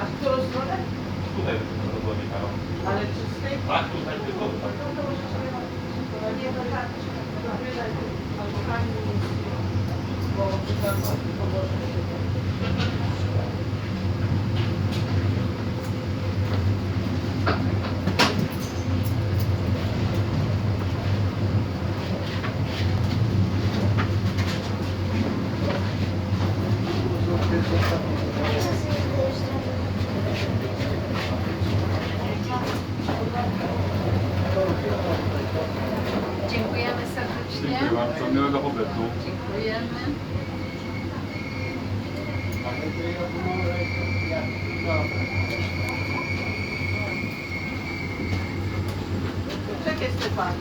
A w którą stronę? Tutaj rozładnikają. Ale czy z tej Tak, tutaj tylko tak. Nie, no tak. Albo pani bo przepraszam, pomoże się. Pobytu. Dziękujemy. Czekaj Stefan.